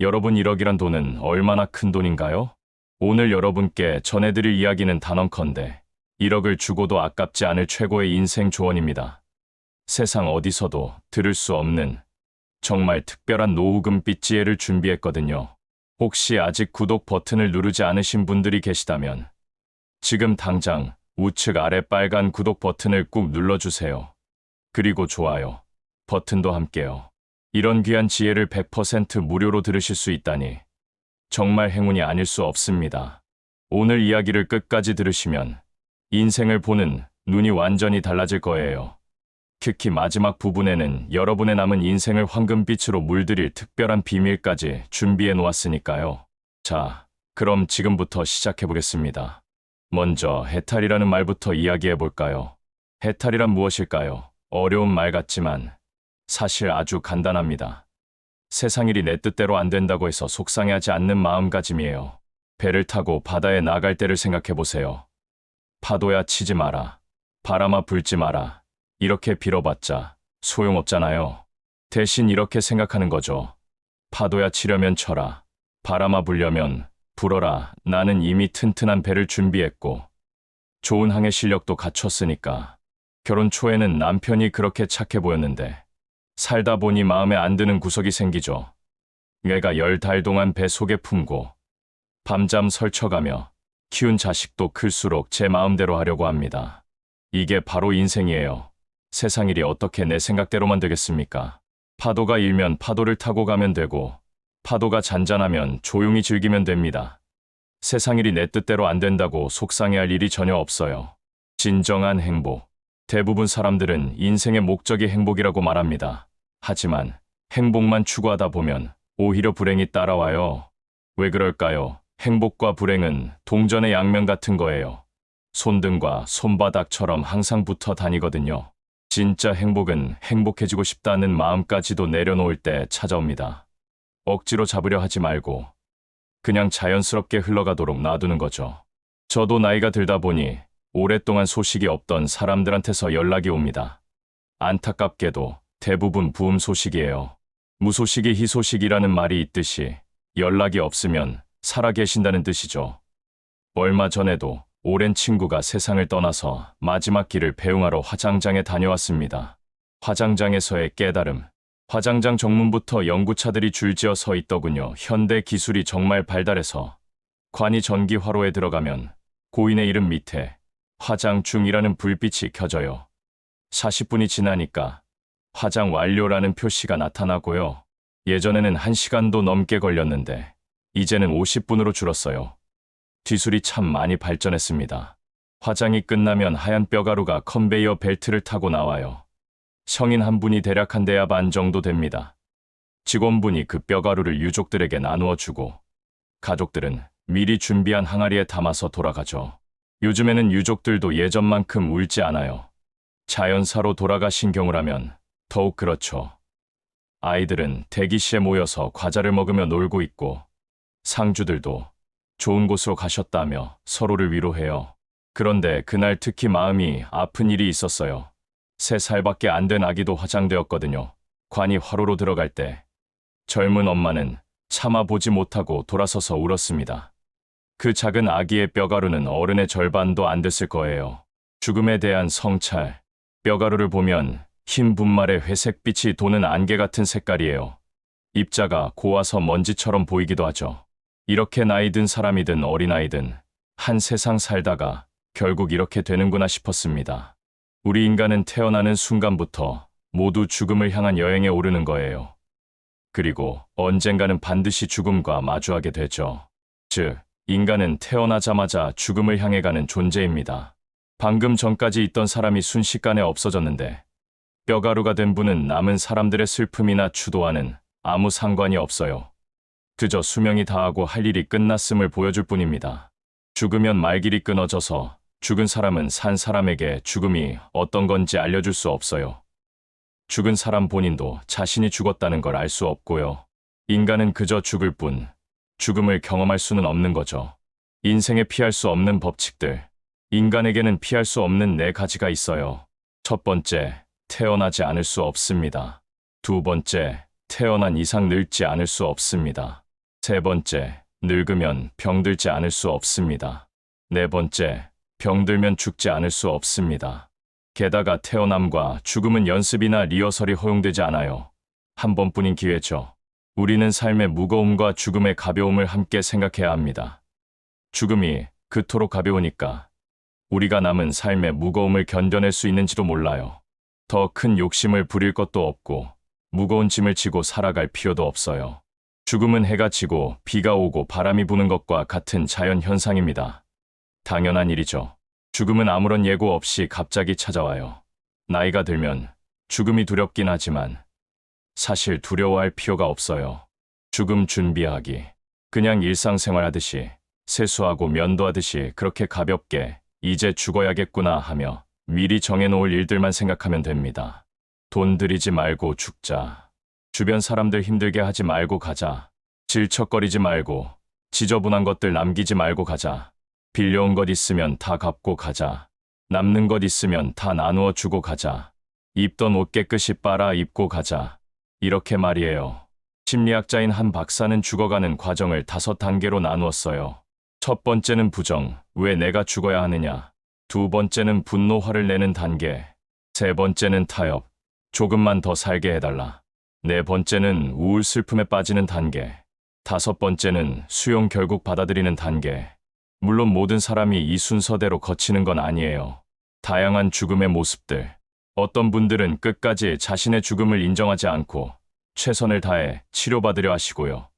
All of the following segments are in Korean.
여러분 1억이란 돈은 얼마나 큰 돈인가요? 오늘 여러분께 전해드릴 이야기는 단언컨대 1억을 주고도 아깝지 않을 최고의 인생 조언입니다. 세상 어디서도 들을 수 없는 정말 특별한 노후금빛 지혜를 준비했거든요. 혹시 아직 구독 버튼을 누르지 않으신 분들이 계시다면 지금 당장 우측 아래 빨간 구독 버튼을 꾹 눌러주세요. 그리고 좋아요 버튼도 함께요. 이런 귀한 지혜를 100% 무료로 들으실 수 있다니 정말 행운이 아닐 수 없습니다. 오늘 이야기를 끝까지 들으시면 인생을 보는 눈이 완전히 달라질 거예요. 특히 마지막 부분에는 여러분의 남은 인생을 황금빛으로 물들일 특별한 비밀까지 준비해 놓았으니까요. 자, 그럼 지금부터 시작해 보겠습니다. 먼저 해탈이라는 말부터 이야기해 볼까요? 해탈이란 무엇일까요? 어려운 말 같지만 사실 아주 간단합니다. 세상 일이 내 뜻대로 안 된다고 해서 속상해하지 않는 마음가짐이에요. 배를 타고 바다에 나갈 때를 생각해 보세요. 파도야 치지 마라. 바람아 불지 마라. 이렇게 빌어봤자 소용없잖아요. 대신 이렇게 생각하는 거죠. 파도야 치려면 쳐라. 바람아 불려면 불어라. 나는 이미 튼튼한 배를 준비했고 좋은 항해 실력도 갖췄으니까. 결혼 초에는 남편이 그렇게 착해 보였는데 살다 보니 마음에 안 드는 구석이 생기죠. 내가 열 달 동안 배 속에 품고 밤잠 설쳐가며 키운 자식도 클수록 제 마음대로 하려고 합니다. 이게 바로 인생이에요. 세상 일이 어떻게 내 생각대로만 되겠습니까? 파도가 일면 파도를 타고 가면 되고, 파도가 잔잔하면 조용히 즐기면 됩니다. 세상 일이 내 뜻대로 안 된다고 속상해할 일이 전혀 없어요. 진정한 행복. 대부분 사람들은 인생의 목적이 행복이라고 말합니다. 하지만 행복만 추구하다 보면 오히려 불행이 따라와요. 왜 그럴까요? 행복과 불행은 동전의 양면 같은 거예요. 손등과 손바닥처럼 항상 붙어 다니거든요. 진짜 행복은 행복해지고 싶다는 마음까지도 내려놓을 때 찾아옵니다. 억지로 잡으려 하지 말고 그냥 자연스럽게 흘러가도록 놔두는 거죠. 저도 나이가 들다 보니 오랫동안 소식이 없던 사람들한테서 연락이 옵니다. 안타깝게도 대부분 부음 소식이에요. 무소식이 희소식이라는 말이 있듯이 연락이 없으면 살아 계신다는 뜻이죠. 얼마 전에도 오랜 친구가 세상을 떠나서 마지막 길을 배웅하러 화장장에 다녀왔습니다. 화장장에서의 깨달음. 화장장 정문부터 연구차들이 줄지어 서 있더군요. 현대 기술이 정말 발달해서 관이 전기 화로에 들어가면 고인의 이름 밑에 화장 중이라는 불빛이 켜져요. 40분이 지나니까 화장 완료라는 표시가 나타나고요. 예전에는 1시간도 넘게 걸렸는데 이제는 50분으로 줄었어요. 기술이 참 많이 발전했습니다. 화장이 끝나면 하얀 뼈가루가 컨베이어 벨트를 타고 나와요. 성인 한 분이 대략 한 대야 반 정도 됩니다. 직원분이 그 뼈가루를 유족들에게 나누어 주고 가족들은 미리 준비한 항아리에 담아서 돌아가죠. 요즘에는 유족들도 예전만큼 울지 않아요. 자연사로 돌아가 신 경우라면 더욱 그렇죠. 아이들은 대기실에 모여서 과자를 먹으며 놀고 있고 상주들도 좋은 곳으로 가셨다며 서로를 위로해요. 그런데 그날 특히 마음이 아픈 일이 있었어요. 세 살밖에 안 된 아기도 화장되었거든요. 관이 화로로 들어갈 때 젊은 엄마는 참아 보지 못하고 돌아서서 울었습니다. 그 작은 아기의 뼈가루는 어른의 절반도 안 됐을 거예요. 죽음에 대한 성찰. 뼈가루를 보면 흰 분말에 회색빛이 도는 안개 같은 색깔이에요. 입자가 고와서 먼지처럼 보이기도 하죠. 이렇게 나이 든 사람이든 어린아이든 한 세상 살다가 결국 이렇게 되는구나 싶었습니다. 우리 인간은 태어나는 순간부터 모두 죽음을 향한 여행에 오르는 거예요. 그리고 언젠가는 반드시 죽음과 마주하게 되죠. 즉, 인간은 태어나자마자 죽음을 향해 가는 존재입니다. 방금 전까지 있던 사람이 순식간에 없어졌는데 뼈가루가 된 분은 남은 사람들의 슬픔이나 추도와는 아무 상관이 없어요. 그저 수명이 다하고 할 일이 끝났음을 보여줄 뿐입니다. 죽으면 말길이 끊어져서 죽은 사람은 산 사람에게 죽음이 어떤 건지 알려줄 수 없어요. 죽은 사람 본인도 자신이 죽었다는 걸 알 수 없고요. 인간은 그저 죽을 뿐 죽음을 경험할 수는 없는 거죠. 인생에 피할 수 없는 법칙들. 인간에게는 피할 수 없는 네 가지가 있어요. 첫 번째, 태어나지 않을 수 없습니다. 두 번째, 태어난 이상 늙지 않을 수 없습니다. 세 번째, 늙으면 병들지 않을 수 없습니다. 네 번째, 병들면 죽지 않을 수 없습니다. 게다가 태어남과 죽음은 연습이나 리허설이 허용되지 않아요. 한 번뿐인 기회죠. 우리는 삶의 무거움과 죽음의 가벼움을 함께 생각해야 합니다. 죽음이 그토록 가벼우니까 우리가 남은 삶의 무거움을 견뎌낼 수 있는지도 몰라요. 더 큰 욕심을 부릴 것도 없고 무거운 짐을 지고 살아갈 필요도 없어요. 죽음은 해가 지고 비가 오고 바람이 부는 것과 같은 자연 현상입니다. 당연한 일이죠. 죽음은 아무런 예고 없이 갑자기 찾아와요. 나이가 들면 죽음이 두렵긴 하지만 사실 두려워할 필요가 없어요. 죽음 준비하기. 그냥 일상생활 하듯이 세수하고 면도하듯이 그렇게 가볍게 이제 죽어야겠구나 하며 미리 정해놓을 일들만 생각하면 됩니다. 돈 들이지 말고 죽자. 주변 사람들 힘들게 하지 말고 가자. 질척거리지 말고 지저분한 것들 남기지 말고 가자. 빌려온 것 있으면 다 갚고 가자. 남는 것 있으면 다 나누어 주고 가자. 입던 옷 깨끗이 빨아 입고 가자. 이렇게 말이에요. 심리학자인 한 박사는 죽어가는 과정을 다섯 단계로 나누었어요. 첫 번째는 부정, 왜 내가 죽어야 하느냐. 두 번째는 분노 화를 내는 단계. 세 번째는 타협, 조금만 더 살게 해달라. 네 번째는 우울 슬픔에 빠지는 단계. 다섯 번째는 수용 결국 받아들이는 단계. 물론 모든 사람이 이 순서대로 거치는 건 아니에요. 다양한 죽음의 모습들. 어떤 분들은 끝까지 자신의 죽음을 인정하지 않고 최선을 다해 치료받으려 하시고요.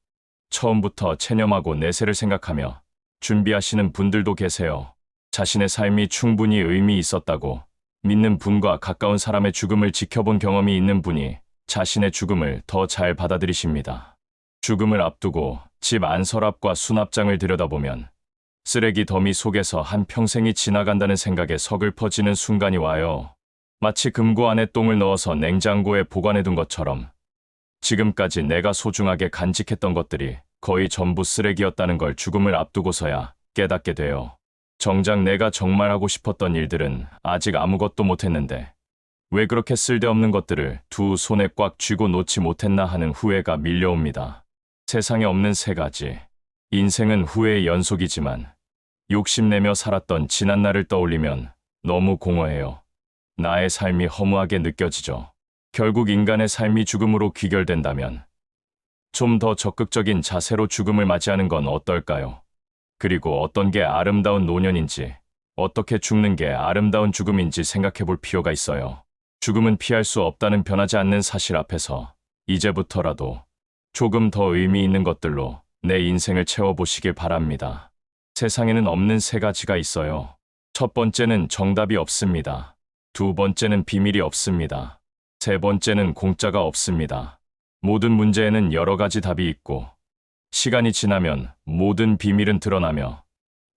처음부터 체념하고 내세를 생각하며 준비하시는 분들도 계세요. 자신의 삶이 충분히 의미 있었다고 믿는 분과 가까운 사람의 죽음을 지켜본 경험이 있는 분이 자신의 죽음을 더 잘 받아들이십니다. 죽음을 앞두고 집 안서랍과 수납장을 들여다보면 쓰레기 더미 속에서 한 평생이 지나간다는 생각에 서글퍼지는 순간이 와요. 마치 금고 안에 똥을 넣어서 냉장고에 보관해둔 것처럼 지금까지 내가 소중하게 간직했던 것들이 거의 전부 쓰레기였다는 걸 죽음을 앞두고서야 깨닫게 돼요. 정작 내가 정말 하고 싶었던 일들은 아직 아무것도 못했는데 왜 그렇게 쓸데없는 것들을 두 손에 꽉 쥐고 놓지 못했나 하는 후회가 밀려옵니다. 세상에 없는 세 가지. 인생은 후회의 연속이지만 욕심내며 살았던 지난날을 떠올리면 너무 공허해요. 나의 삶이 허무하게 느껴지죠. 결국 인간의 삶이 죽음으로 귀결된다면 좀 더 적극적인 자세로 죽음을 맞이하는 건 어떨까요? 그리고 어떤 게 아름다운 노년인지, 어떻게 죽는 게 아름다운 죽음인지 생각해 볼 필요가 있어요. 죽음은 피할 수 없다는 변하지 않는 사실 앞에서 이제부터라도 조금 더 의미 있는 것들로 내 인생을 채워보시길 바랍니다. 세상에는 없는 세 가지가 있어요. 첫 번째는 정답이 없습니다. 두 번째는 비밀이 없습니다. 세 번째는 공짜가 없습니다. 모든 문제에는 여러 가지 답이 있고, 시간이 지나면 모든 비밀은 드러나며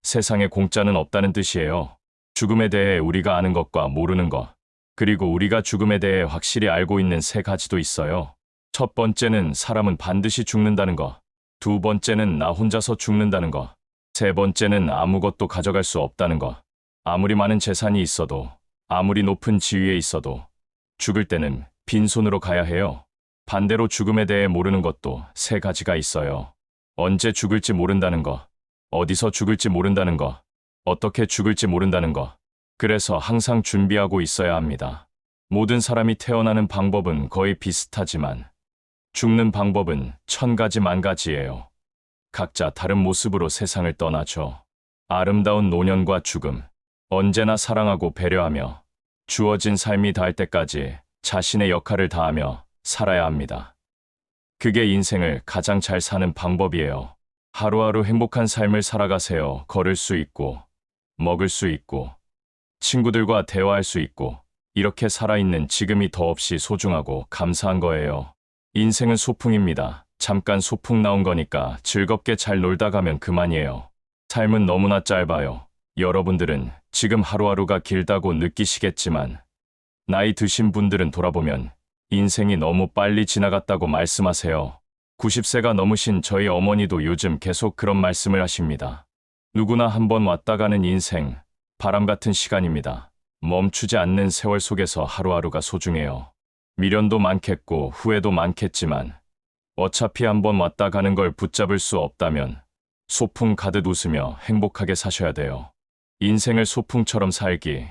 세상에 공짜는 없다는 뜻이에요. 죽음에 대해 우리가 아는 것과 모르는 것, 그리고 우리가 죽음에 대해 확실히 알고 있는 세 가지도 있어요. 첫 번째는 사람은 반드시 죽는다는 것, 두 번째는 나 혼자서 죽는다는 것, 세 번째는 아무것도 가져갈 수 없다는 것. 아무리 많은 재산이 있어도, 아무리 높은 지위에 있어도, 죽을 때는 빈손으로 가야 해요. 반대로 죽음에 대해 모르는 것도 세 가지가 있어요. 언제 죽을지 모른다는 거, 어디서 죽을지 모른다는 거, 어떻게 죽을지 모른다는 거. 그래서 항상 준비하고 있어야 합니다. 모든 사람이 태어나는 방법은 거의 비슷하지만 죽는 방법은 천 가지 만 가지예요. 각자 다른 모습으로 세상을 떠나죠. 아름다운 노년과 죽음, 언제나 사랑하고 배려하며 주어진 삶이 닿을 때까지 자신의 역할을 다하며 살아야 합니다. 그게 인생을 가장 잘 사는 방법이에요. 하루하루 행복한 삶을 살아가세요. 걸을 수 있고, 먹을 수 있고, 친구들과 대화할 수 있고, 이렇게 살아있는 지금이 더없이 소중하고 감사한 거예요. 인생은 소풍입니다. 잠깐 소풍 나온 거니까 즐겁게 잘 놀다 가면 그만이에요. 삶은 너무나 짧아요. 여러분들은 지금 하루하루가 길다고 느끼시겠지만, 나이 드신 분들은 돌아보면 인생이 너무 빨리 지나갔다고 말씀하세요. 90세가 넘으신 저희 어머니도 요즘 계속 그런 말씀을 하십니다. 누구나 한번 왔다 가는 인생, 바람 같은 시간입니다. 멈추지 않는 세월 속에서 하루하루가 소중해요. 미련도 많겠고 후회도 많겠지만 어차피 한번 왔다 가는 걸 붙잡을 수 없다면 소풍 가득 웃으며 행복하게 사셔야 돼요. 인생을 소풍처럼 살기.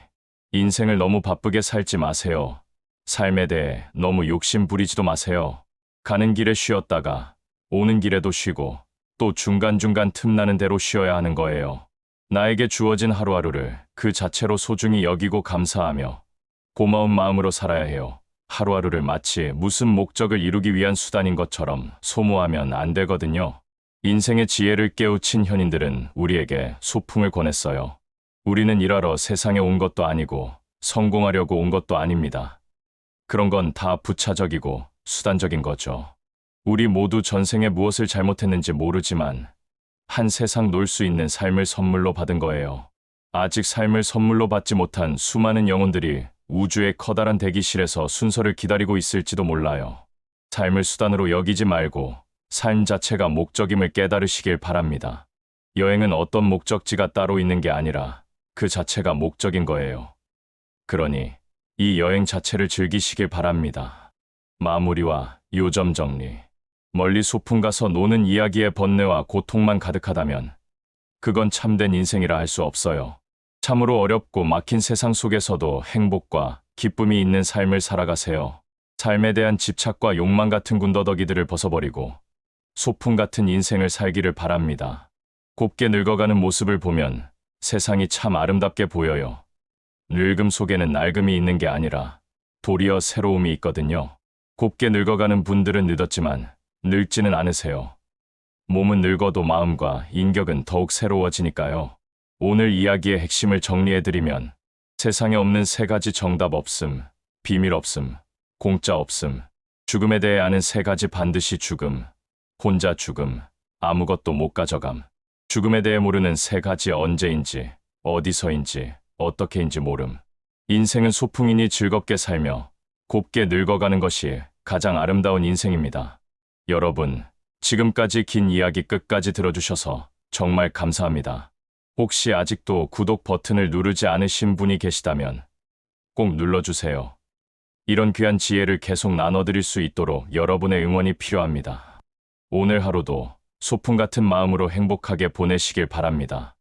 인생을 너무 바쁘게 살지 마세요. 삶에 대해 너무 욕심 부리지도 마세요. 가는 길에 쉬었다가 오는 길에도 쉬고 또 중간중간 틈나는 대로 쉬어야 하는 거예요. 나에게 주어진 하루하루를 그 자체로 소중히 여기고 감사하며 고마운 마음으로 살아야 해요. 하루하루를 마치 무슨 목적을 이루기 위한 수단인 것처럼 소모하면 안 되거든요. 인생의 지혜를 깨우친 현인들은 우리에게 소풍을 권했어요. 우리는 일하러 세상에 온 것도 아니고 성공하려고 온 것도 아닙니다. 그런 건 다 부차적이고 수단적인 거죠. 우리 모두 전생에 무엇을 잘못했는지 모르지만 한 세상 놀 수 있는 삶을 선물로 받은 거예요. 아직 삶을 선물로 받지 못한 수많은 영혼들이 우주의 커다란 대기실에서 순서를 기다리고 있을지도 몰라요. 삶을 수단으로 여기지 말고 삶 자체가 목적임을 깨달으시길 바랍니다. 여행은 어떤 목적지가 따로 있는 게 아니라 그 자체가 목적인 거예요. 그러니 이 여행 자체를 즐기시길 바랍니다. 마무리와 요점 정리. 멀리 소풍 가서 노는 이야기의 번뇌와 고통만 가득하다면 그건 참된 인생이라 할 수 없어요. 참으로 어렵고 막힌 세상 속에서도 행복과 기쁨이 있는 삶을 살아가세요. 삶에 대한 집착과 욕망 같은 군더더기들을 벗어버리고 소풍 같은 인생을 살기를 바랍니다. 곱게 늙어가는 모습을 보면 세상이 참 아름답게 보여요. 늙음 속에는 낡음이 있는 게 아니라 도리어 새로움이 있거든요. 곱게 늙어가는 분들은 늦었지만 늙지는 않으세요. 몸은 늙어도 마음과 인격은 더욱 새로워지니까요. 오늘 이야기의 핵심을 정리해드리면 세상에 없는 세 가지 정답 없음, 비밀 없음, 공짜 없음, 죽음에 대해 아는 세 가지 반드시 죽음, 혼자 죽음, 아무것도 못 가져감, 죽음에 대해 모르는 세 가지 언제인지, 어디서인지, 어떻게인지 모름. 인생은 소풍이니 즐겁게 살며 곱게 늙어가는 것이 가장 아름다운 인생입니다. 여러분, 지금까지 긴 이야기 끝까지 들어주셔서 정말 감사합니다. 혹시 아직도 구독 버튼을 누르지 않으신 분이 계시다면 꼭 눌러주세요. 이런 귀한 지혜를 계속 나눠드릴 수 있도록 여러분의 응원이 필요합니다. 오늘 하루도 소풍 같은 마음으로 행복하게 보내시길 바랍니다.